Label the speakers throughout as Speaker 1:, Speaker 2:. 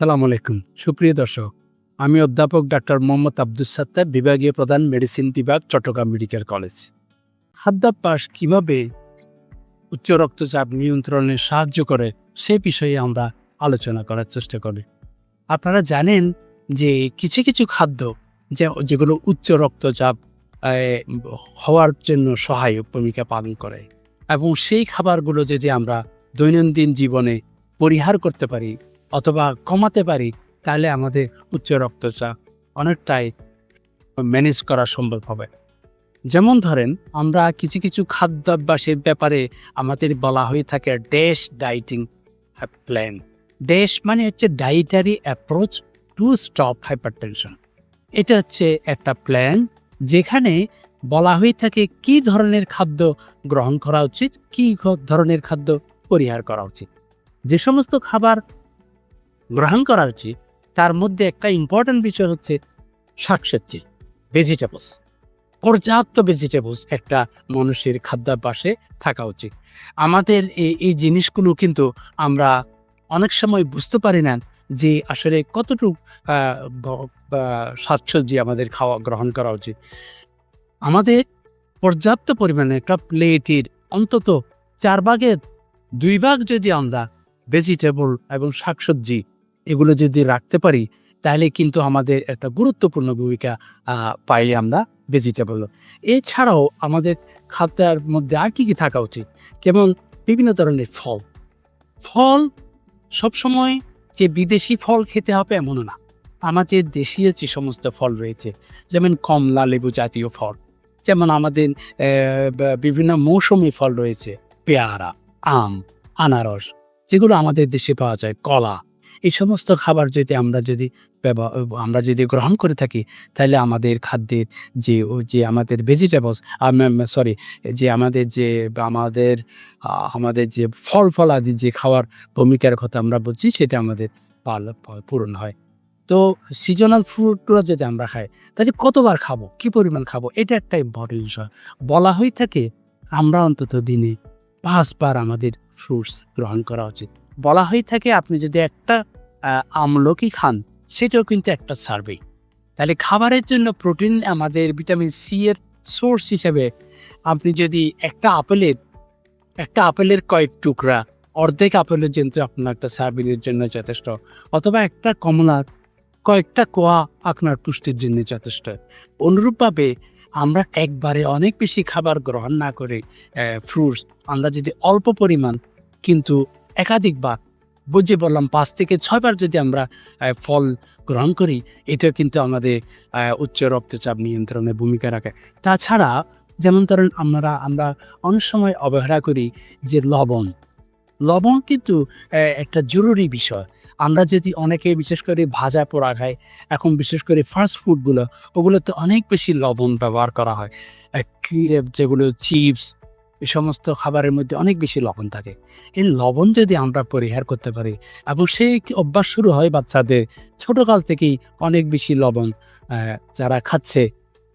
Speaker 1: সালাম আলাইকুম। সুপ্রিয় দর্শক, আমি অধ্যাপক ডাক্তার মোহাম্মদ আব্দুল সাত্তার, বিভাগীয় প্রধান মেডিসিন বিভাগ, চট্টগ্রাম মেডিকেল কলেজ। খাদ্যাভ্যাস কীভাবে উচ্চ রক্তচাপ নিয়ন্ত্রণে সাহায্য করে, সে বিষয়ে আমরা আলোচনা করার চেষ্টা করি। আপনারা জানেন যে কিছু কিছু খাদ্য যে, যেগুলো উচ্চ রক্তচাপ হওয়ার জন্য সহায়ক ভূমিকা পালন করে এবং সেই খাবারগুলো যদি আমরা দৈনন্দিন জীবনে পরিহার করতে পারি অথবা কমাতে পারি, তাহলে আমাদের উচ্চ রক্তচাপ অনেকটাই ম্যানেজ করা সম্ভব হবে। যেমন ধরেন, আমরা কিছু কিছু খাদ্যাভ্যাসের ব্যাপারে আমাদের বলা হয়ে থাকে ড্যাশ ডাইটিং প্ল্যান ড্যাশ মানে হচ্ছে dietary approach to stop hypertension এটা হচ্ছে একটা প্ল্যান যেখানে বলা হয়ে থাকে কি ধরনের খাদ্য গ্রহণ করা উচিত, কি ধরনের খাদ্য পরিহার করা উচিত। যে সমস্ত খাবার গ্রহণ করা উচিত, তার মধ্যে একটা ইম্পর্ট্যান্ট বিষয় হচ্ছে শাকসবজি ভেজিটেবলস পর্যাপ্ত ভেজিটেবলস একটা মানুষের খাদ্যাভ্যাসে থাকা উচিত। আমাদের এই জিনিসগুলো কিন্তু আমরা অনেক সময় বুঝতে পারি না যে আসলে কতটুকু শাকসবজি আমাদের খাওয়া, গ্রহণ করা উচিত। আমাদের পর্যাপ্ত পরিমাণে একটা প্লেটের অন্তত চার ভাগের দুই ভাগ যদি আমরা ভেজিটেবল এবং শাকসবজি এগুলো যদি রাখতে পারি, তাহলে কিন্তু আমাদের একটা গুরুত্বপূর্ণ ভূমিকা পাই আমরা ভেজিটেবল এছাড়াও আমাদের খাদ্যের মধ্যে আর কি কি থাকা উচিত? যেমন বিভিন্ন ধরনের ফল। ফল সবসময় যে বিদেশি ফল খেতে হবে এমনও না। আমাদের দেশীয় যে সমস্ত ফল রয়েছে, যেমন কমলা লেবু জাতীয় ফল, যেমন আমাদের বিভিন্ন মৌসুমি ফল রয়েছে, পেয়ারা, আম, আনারস, যেগুলো আমাদের দেশে পাওয়া যায়, কলা এই সমস্ত খাবার যদি আমরা যদি আমরা যদি গ্রহণ করে থাকি, তাহলে আমাদের খাদ্যের যে যে আমাদের ভেজিটেবলস সরি যে আমাদের যে আমাদের আমাদের যে ফল ফল আদি যে খাওয়ার ভূমিকার কথা আমরা বলছি, সেটা আমাদের পাল- পূরণ হয়। তো সিজনাল ফ্রুটগুলো যদি আমরা খাই, তাহলে কতবার খাব? কি পরিমাণ খাব? এটা একটা ইম্পর্টেন্ট বিষয়। বলা হয়ে থাকে, আমরা অন্তত দিনে পাঁচবার আমাদের ফ্রুটস গ্রহণ করা উচিত। বলা হয়ে থাকে, আপনি যদি একটা আমলকি খান, সেটাও কিন্তু একটা সার্ভে তাহলে খাবারের জন্য প্রোটিন আমাদের ভিটামিন সি এর সোর্স হিসেবে আপনি যদি একটা আপেলের একটা আপেলের কয়েক টুকরা, অর্ধেক আপেলের কিন্তু আপনার একটা সার্ভিংয়ের জন্য যথেষ্ট, অথবা একটা কমলার কয়েকটা কোয়া আপনার পুষ্টির জন্য যথেষ্ট। অনুরূপভাবে আমরা একবারে অনেক বেশি খাবার গ্রহণ না করে ফ্রুটস আমরা যদি অল্প পরিমাণ কিন্তু একাধিকবার বুঝে বললাম, পাঁচ থেকে ছয়বার যদি আমরা ফল গ্রহণ করি এটা কিন্তু আমাদের উচ্চ রক্তচাপ নিয়ন্ত্রণে ভূমিকা রাখে। তাছাড়া, যেমন ধরেন আমরা আমরা অনেক সময় অবহেলা করি যে লবণ। লবণ কিন্তু একটা জরুরি বিষয়। আমরা যদি অনেকে, বিশেষ করে ভাজা পোড়া খাই, এখন বিশেষ করে ফাস্ট ফুডগুলো ওগুলোতে অনেক বেশি লবণ ব্যবহার করা হয়। যেগুলো চিপস এই সমস্ত খাবারের মধ্যে অনেক বেশি লবণ থাকে। এই লবণ যদি আমরা পরিহার করতে পারি এবং সেই অভ্যাস শুরু হয় বাচ্চাদের, ছোটকাল থেকেই অনেক বেশি লবণ যারা খাচ্ছে,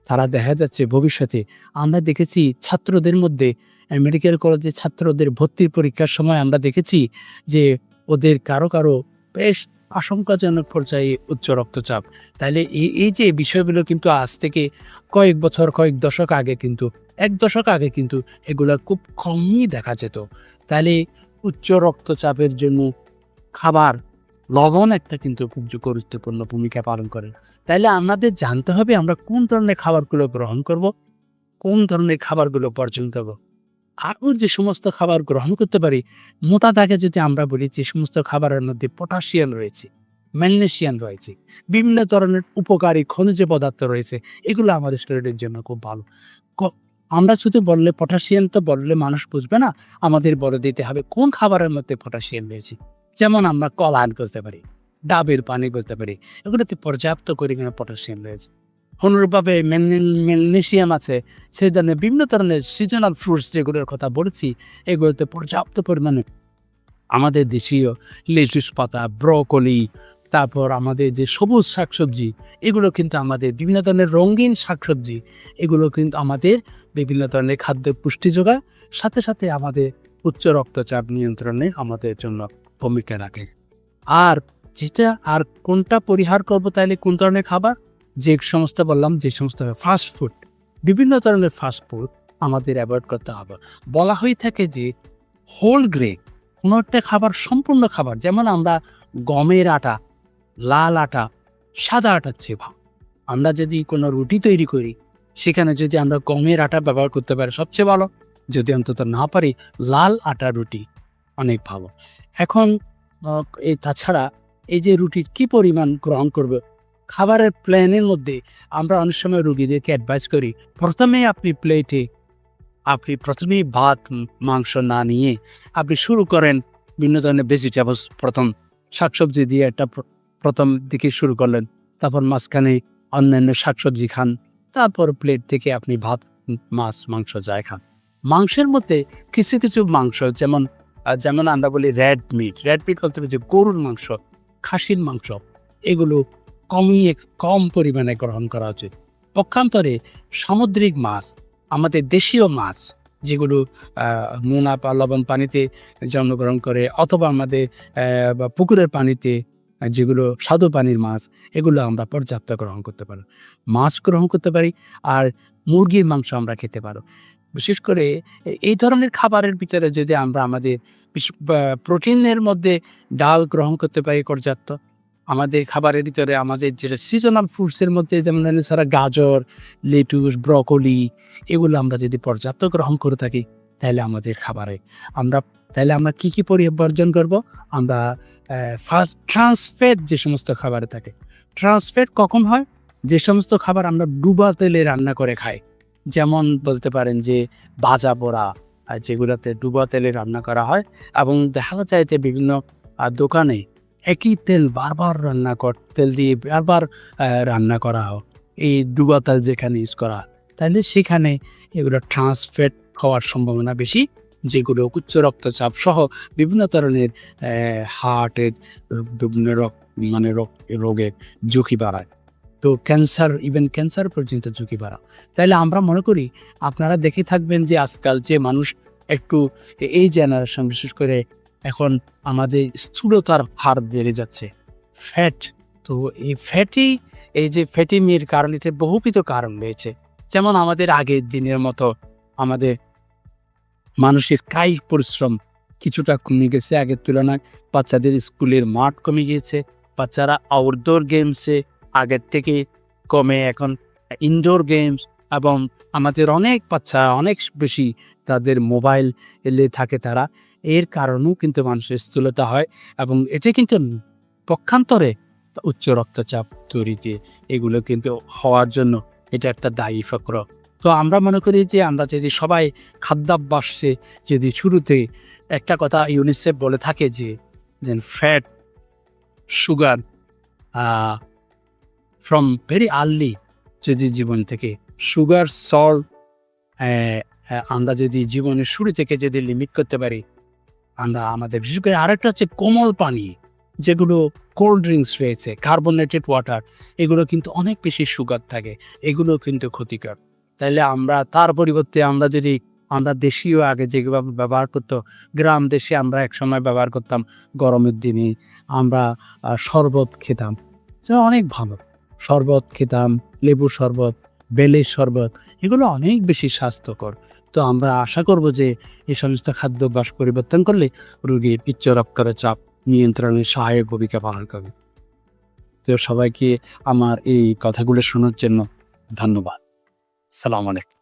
Speaker 1: তারা দেখা যাচ্ছে ভবিষ্যতে। আমরা দেখেছি ছাত্রদের মধ্যে মেডিকেল কলেজে ছাত্রদের ভর্তির পরীক্ষার সময় আমরা দেখেছি যে ওদের কারও কারও বেশ আশঙ্কাজনক পর্যায়ে উচ্চ রক্তচাপ। তাহলে এই যে বিষয়গুলো কিন্তু আজ থেকে কয়েক বছর, কয়েক দশক আগে কিন্তু, এক দশক আগে কিন্তু এগুলো খুব কমই দেখা যেত। তাহলে উচ্চ রক্তচাপের জন্য খাবার লবণ একটা কিন্তু খুব গুরুত্বপূর্ণ ভূমিকা পালন করে। তাইলে আমাদের জানতে হবে আমরা কোন ধরনের খাবারগুলো গ্রহণ করব, কোন ধরনের খাবারগুলো বর্জন করব আরও যে সমস্ত খাবার গ্রহণ করতে পারি, মোটা দাগে যদি আমরা বলি যে সমস্ত খাবারের মধ্যে পটাশিয়াম রয়েছে, ম্যাগনেশিয়াম রয়েছে, বিভিন্ন ধরনের উপকারী খনিজ পদার্থ রয়েছে, এগুলো আমাদের শরীরের জন্য খুব ভালো। আমরা শুধু বললে পটাশিয়াম তো বললে মানুষ বুঝবে না, আমাদের বলে দিতে হবে কোন খাবারের মধ্যে পটাশিয়াম রয়েছে। যেমন আমরা কলা আন করতে পারি, ডাবের পানি করতে পারি, এগুলোতে পর্যাপ্ত পরিমাণে পটাশিয়াম রয়েছে। অনুরূপভাবে ম্যাগনেশিয়াম আছে। সেই ধরনের বিভিন্ন ধরনের সিজনাল ফ্রুটস যেগুলোর কথা বলেছি, এগুলোতে পর্যাপ্ত পরিমাণে আমাদের দেশীয় লেটুস পাতা, ব্রকলি, তারপর আমাদের যে সবুজ শাকসবজি, এগুলো কিন্তু আমাদের বিভিন্ন ধরনের রঙিন শাকসবজি, এগুলো কিন্তু আমাদের বিভিন্ন ধরনের খাদ্য পুষ্টি যোগায়, সাথে সাথে আমাদের উচ্চ রক্তচাপ নিয়ন্ত্রণে আমাদের জন্য ভূমিকা রাখে। আর যেটা আর কোনটা পরিহার করব তাহলে কোন ধরনের খাবার? যে সমস্ত বললাম, যে সমস্ত ফাস্ট ফুড বিভিন্ন ধরনের ফাস্ট ফুড আমাদের অ্যাভয়েড করতে হবে। বলা হয়ে থাকে যে হোল গ্রে কোনো একটা খাবার সম্পূর্ণ খাবার, যেমন আমরা গমের আটা, লাল আটা, সাদা আটার চেয়ে আমরা যদি কোনো রুটি তৈরি করি, সেখানে যদি আমরা গমের আটা ব্যবহার করতে পারি, সবচেয়ে ভালো, যদি অন্তত না পারি, লাল আটা রুটি অনেক ভালো। এখন এই তাছাড়া এই যে রুটির কি পরিমাণ গ্রহণ করবে খাবারের প্ল্যানের মধ্যে আমরা অনেক সময় রুগীদেরকে অ্যাডভাইস করি, প্রথমে আপনি প্লেটে আপনি প্রথমেই ভাত, মাংস না নিয়ে আপনি শুরু করেন বিভিন্ন ধরনের ভেজিটেবলস প্রথম শাকসবজি দিয়ে একটা প্রথম দিকে শুরু করলেন, তারপর মাঝখানে অন্যান্য শাকসবজি খান, তারপর প্লেট থেকে আপনি ভাত, মাছ, মাংস যায় খান। মাংসের মধ্যে কিছু কিছু মাংস যেমন যেমন আমরা বলি রেড মিট রেড মিট বলতে যে গরুর মাংস, খাসির মাংস, এগুলো কমিয়ে কম পরিমাণে গ্রহণ করা উচিত। পক্ষান্তরে সামুদ্রিক মাছ, আমাদের দেশীয় মাছ, যেগুলো নোনা বা লবণ পানিতে জন্মগ্রহণ করে, অথবা আমাদের পুকুরের পানিতে যেগুলো স্বাদু পানির মাছ, এগুলো আমরা পর্যাপ্ত গ্রহণ করতে পারি। মাছ গ্রহণ করতে পারি, আর মুরগির মাংস আমরা খেতে পারো। বিশেষ করে এই ধরনের খাবারের ভিতরে যদি আমরা আমাদের প্রোটিনের মধ্যে ডাল গ্রহণ করতে পারি পর্যাপ্ত আমাদের খাবারের ভিতরে আমাদের যেটা সিজনাল ফ্রুটসের মধ্যে যেমন ছাড়া গাজর লেটুস ব্রকলি এগুলো আমরা যদি পর্যাপ্ত গ্রহণ করে থাকি, তাহলে আমাদের খাবারে আমরা, তাহলে আমরা কি কি পরিবর্জন করব? আমরা ফার্স্ট ট্রান্সফেট যে সমস্ত খাবারে থাকে ট্রান্সফেট কখন হয়? যে সমস্ত খাবার আমরা ডুবা তেলে রান্না করে খাই। যেমন বলতে পারেন যে ভাজা পোড়া যেগুলোতে ডুবা তেলে রান্না করা হয়, এবং দেখা যায় যে বিভিন্ন দোকানে একই তেল বারবার রান্না কর, তেল দিয়ে বারবার রান্না করা হোক, এই ডুবা তেল যেখানে ইউজ করা তাহলে সেখানে এগুলো ট্রান্সফেট হওয়ার সম্ভাবনা বেশি, যেগুলো উচ্চ রক্তচাপ সহ বিভিন্ন ধরনের হার্টের বিভিন্ন রোগ মানে রোগ রোগের ঝুঁকি বাড়ায়। তো ক্যান্সার ইভেন ক্যান্সার পর্যন্ত ঝুঁকি বাড়া তাহলে আমরা মনে করি, আপনারা দেখে থাকবেন যে আজকাল যে মানুষ একটু এই জেনারেশন বিশেষ করে এখন আমাদের স্থূলতার হার বেড়ে যাচ্ছে। ফ্যাট তো এই ফ্যাটি এই যে ফ্যাটি মেয়ের কারণ এটা বহুবিধ কারণ রয়েছে। যেমন আমাদের আগের দিনের মতো আমাদের মানুষের কায়িক পরিশ্রম কিছুটা কমে গেছে আগের তুলনায়। বাচ্চাদের স্কুলের মাঠ কমে গিয়েছে। বাচ্চারা আউটডোর গেমসে আগের থেকে কমে এখন ইনডোর গেমস এবং আমাদের অনেক বাচ্চা, অনেক বেশি তাদের মোবাইল এলে থাকে তারা। এর কারণেও কিন্তু মানুষের স্থূলতা হয় এবং এটা কিন্তু পক্ষান্তরে উচ্চ রক্তচাপ তৈরিতে এগুলো কিন্তু হওয়ার জন্য এটা একটা দায়ী ফক্র। তো আমরা মনে করি যে আমরা যদি সবাই খাদ্যাভ্যাসে যদি শুরুতে একটা কথা ইউনিসেফ বলে থাকে যে যে fat sugar from very early যদি জীবন থেকে সুগার সল্ট আমরা যদি জীবনের শুরু থেকে যদি লিমিট করতে পারি আমরা আমাদের, বিশেষ করে আরেকটা হচ্ছে কোমল পানি, যেগুলো কোল্ড ড্রিঙ্কস রয়েছে কার্বনেটেড ওয়াটার এগুলো কিন্তু অনেক বেশি সুগার থাকে, এগুলো কিন্তু ক্ষতিকর। তাইলে আমরা, তার পরিবর্তে আমরা যদি, আমরা দেশীয় আগে যেভাবে ব্যবহার করতো, গ্রাম দেশে আমরা একসময় ব্যবহার করতাম গরমের দিনে, আমরা শরবত খেতাম। অনেক ভালো। শরবত খেতাম লেবু শরবত বেলের শরবত, এগুলো অনেক বেশি স্বাস্থ্যকর। তো আমরা আশা করব যে এই সমস্ত খাদ্যাভ্যাস পরিবর্তন করলে রোগীর উচ্চ চাপ নিয়ন্ত্রণে সহায়ক ভূমিকা পালন করবে। তো সবাইকে আমার এই কথাগুলো শোনার জন্য ধন্যবাদ। সালাম আলাইকুম।